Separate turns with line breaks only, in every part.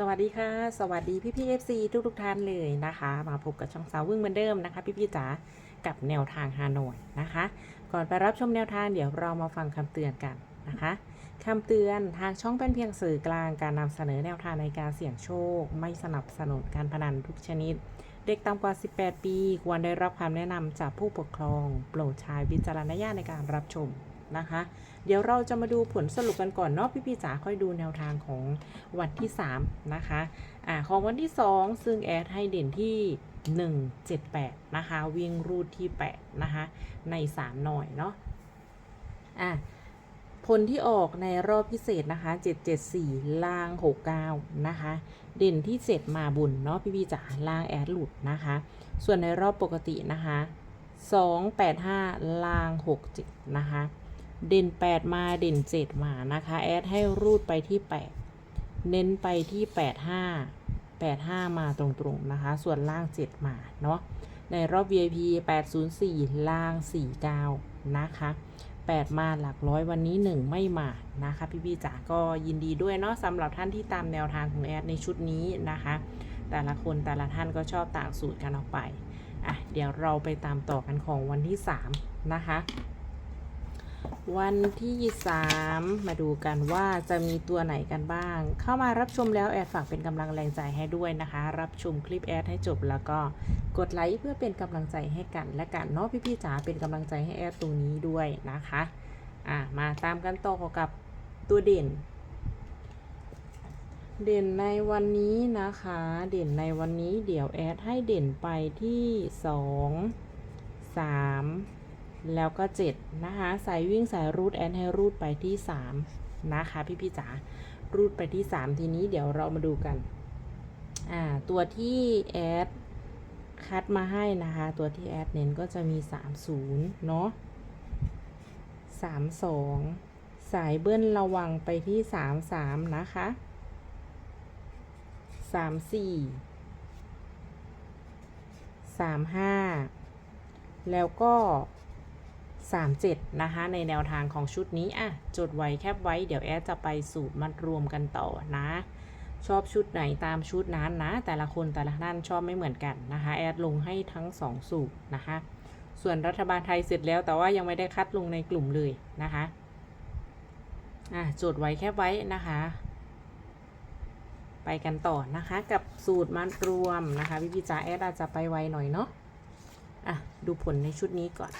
สวัสดีค่ะ สวัสดีพี่พี่เอฟซีทุกทุกท่านเลยนะคะ มาพบกับช่องสาววึ่งเหมือนเดิมนะคะ พี่พี่จ๋ากับแนวทางฮานอยนะคะ ก่อนไปรับชมแนวทางเดี๋ยวเรามาฟังคำเตือนกันนะคะคำเตือนทางช่องเป็นเพียงสื่อกลางการนำเสนอแนวทางในการเสี่ยงโชค ไม่สนับสนุนการพนันทุกชนิด เด็กต่ำกว่า 18 ปี ควรได้รับคำแนะนำจากผู้ปกครอง โปรดใช้วิจารณญาณในการรับชม นะคะ เดี๋ยวเราจะมาดูผลสรุปกันก่อนเนาะพี่ๆจ๋าค่อยดูแนวทางของวันที่ 3 นะคะอ่าของวันที่ 2 ซึ่งแอดให้เด่นที่ 178 นะคะวิ่งรูดที่ 8 นะคะ ใน 3 หน่อยเนาะอะผลที่ออกในรอบพิเศษนะคะ 774 ล่าง 69 นะคะ เด่นที่ 7 มาบุญเนาะพี่ๆจ๋าล่างแอดหลุดนะคะ ส่วนในรอบปกตินะคะ 285 ล่าง 67 นะคะ เด่น 8 มาเด่น 7 มานะคะ แอดให้รูดไปที่ 8 เน้นไปที่ 85 85 มาตรงๆนะคะ ส่วนล่าง 7 มาเนาะในรอบ VIP 804 ล่าง 49 นะคะ 8 มาหลักร้อยวันนี้ 1 ไม่มานะคะ พี่พี่จ๋าก็ยินดีด้วยเนาะสำหรับท่านที่ตามแนวทางของแอดในชุดนี้นะคะ แต่ละคนแต่ละท่านก็ชอบต่างสูตรกันออกไปอะเดี๋ยวเราไปตามต่อกันของวันที่ 3 นะคะ วันที่ 3 มาดูกันว่าจะมีตัวไหนกันบ้าง เข้ามารับชมแล้วแอดฝากเป็นกำลังแรงใจให้ด้วยนะคะ รับชมคลิปแอดให้จบแล้วก็กดไลค์เพื่อเป็นกำลังใจให้กัน และกันเนาะพี่ๆจ๋าเป็นกำลังใจให้แอดตรงนี้ด้วยนะคะอะมาตามกันต่อกับตัวเด่น เด่นในวันนี้นะคะ เด่นในวันนี้เดี๋ยวแอดให้เด่นไปที่ 2 3 แล้วก็ 7 นะคะสายวิ่งสายรูดแอนให้รูดไปที่ 3 นะคะพี่พี่จ๋ารูดไปที่ 3 ทีนี้เดี๋ยวเรามาดูกัน อ่า ตัวที่แอดคัดมาให้นะคะ ตัวที่แอดเน้นก็จะมี 30 เนาะ32 สายเบิ้ลระวังไปที่ 33 นะคะ 34 35 แล้วก็ 37 นะคะ ในแนวทางของชุดนี้อะจดไว้แคบไว้เดี๋ยวแอดจะไปสูตรมัดรวมกันต่อนะ ชอบชุดไหนตามชุดนั้นนะ แต่ละคนแต่ละท่านชอบไม่เหมือนกันนะคะ แอดลงให้ทั้ง 2 สูตรนะคะ ส่วนรัฐบาลไทยเสร็จแล้วแต่ว่ายังไม่ได้คัดลงในกลุ่มเลยนะคะอะจดไว้แคบไว้นะคะ ไปกันต่อนะคะ กับสูตรมัดรวมนะคะพี่พี่จ๋าแอดอาจจะไปไวหน่อยเนาะอะดูผลในชุดนี้ก่อน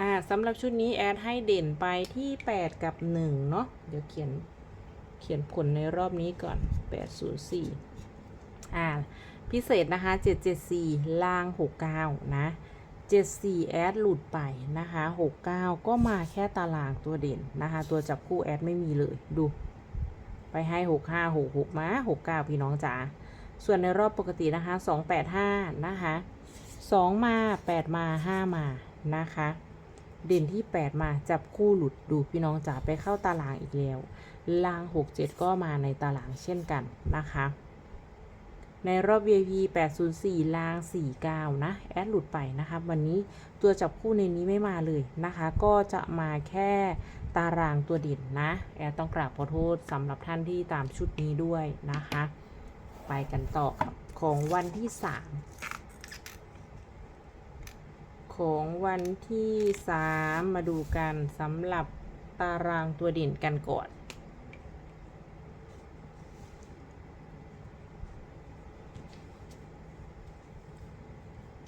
อ่าสำหรับชุดนี้แอดให้เด่นไปที่ 8 กับ 1 เนาะเดี๋ยวเขียนเขียนผลในรอบนี้ก่อน 804 อ่า พิเศษนะคะ 774 ล่าง 69 นะ 74 แอดหลุดไปนะคะ 69 ก็มาแค่ตารางตัวเด่นนะคะ ตัวจับคู่แอดไม่มีเลยดู ไปให้ 65 66 มา 69 พี่น้องจ๋าส่วนในรอบปกตินะคะ 285 นะคะ 2 มา 8 มา 5 มานะคะ เด่นที่ 8 มาจับคู่หลุดดูพี่น้องจ๋าไปเข้าตารางอีกแล้วลาง 67 ก็มาในตารางเช่นกันนะคะ ในรอบ VIP 804ลาง 49 นะ แอดหลุดไปนะคะวันนี้ตัวจับคู่ในนี้ไม่มาเลยนะคะ ก็จะมาแค่ตารางตัวเด่นนะ แอดต้องกราบขอโทษสำหรับท่านที่ตามชุดนี้ด้วยนะคะ ไปกันต่อครับของวันที่ 3 ของวันที่ 3 มาดูกันสำหรับตารางตัวเด่นกันก่อน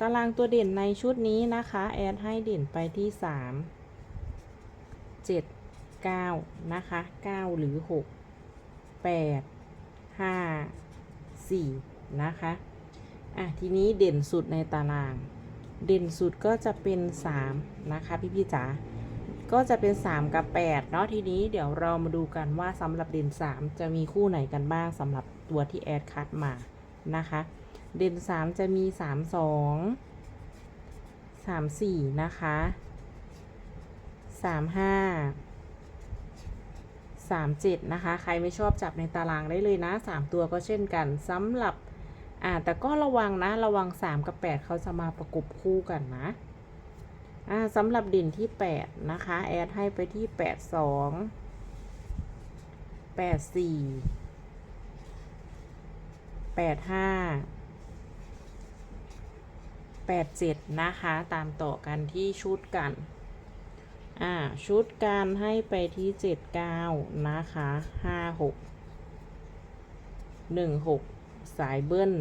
ตารางตัวเด่นในชุดนี้นะคะ แอดให้เด่นไปที่ 3 7 9 นะคะ 9 หรือ 6 8 5 4 นะคะ อะ ทีนี้เด่นสุดในตาราง เด่นสุดก็จะเป็น3นะคะพี่พี่ๆจ๋าก็จะเป็น 3 กับ8เนาะทีนี้เดี๋ยวเรามาดูกันว่าสำหรับเด่น 3 จะมีคู่ไหนกันบ้างสำหรับตัวที่แอดคัดมานะคะ เด่น 3 จะมี 3 2 3 4 นะคะ 3 5 3 7 นะคะ ใครไม่ชอบจับในตารางได้เลยนะ 3 ตัวก็เช่นกันสำหรับ อ่าแต่ก็ระวังนะระวัง 3 กับ 8เขาจะมาประกบคู่กันนะอ่าสำหรับด่นที่ 8 นะคะ แอดให้ไปที่ 8 2 8 4 8 5 8 7 นะคะ ตามต่อกันที่ชุดกันอ่าชุดการให้ไปที่ 7 9 นะคะ 5 6 1 6 สายเบิ้ล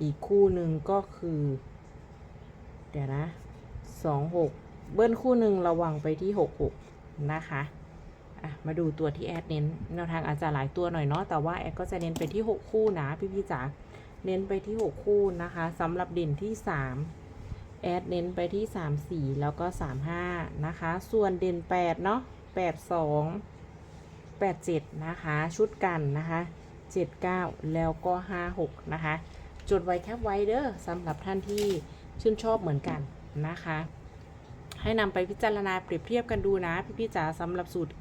อีกคู่หนึ่งก็คือ เดี๋ยวนะสองหกเบิ้ลคู่หนึ่งระวังไปที่หกหกนะคะอะมาดูตัวที่แอดเน้นแนวทางอาจจะหลายตัวหน่อยเนาะแต่ว่าแอดก็จะเน้นไปที่หกคู่นะพี่พี่จ๋าเน้นไปที่หกคู่นะคะสำหรับเด่นที่สามแอดเน้นไปที่สามสี่แล้วก็สามห้านะคะ ส่วนเด่นแปดเนาะแปดสองแปดเจ็ดนะคะ ชุดกันนะคะ เจ็ดเก้าแล้วก็ห้าหกนะคะ จดไว้แคปไว้เด้อสำหรับท่านที่ชื่นชอบเหมือนกันนะคะ ให้นำไปพิจารณาเปรียบเทียบกันดูนะ พี่ๆจ๋าสำหรับสูตร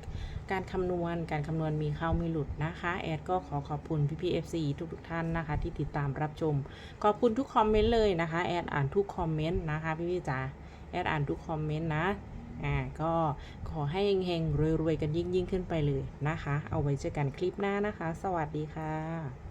การคำนวณการคำนวณมีเข้ามีหลุดนะคะ แอดก็ขอขอบคุณพี่ๆ FC ทุกๆท่านนะคะ ที่ติดตามรับชม ขอบคุณทุกคอมเมนต์เลยนะคะ แอดอ่านทุกคอมเมนต์นะคะ พี่ๆจ๋าแอดอ่านทุกคอมเมนต์นะ อ่าก็ขอให้เฮงๆรวยๆกันยิ่งๆ ขึ้นไปเลยนะคะ เอาไว้เจอกันคลิปหน้านะคะ สวัสดีค่ะ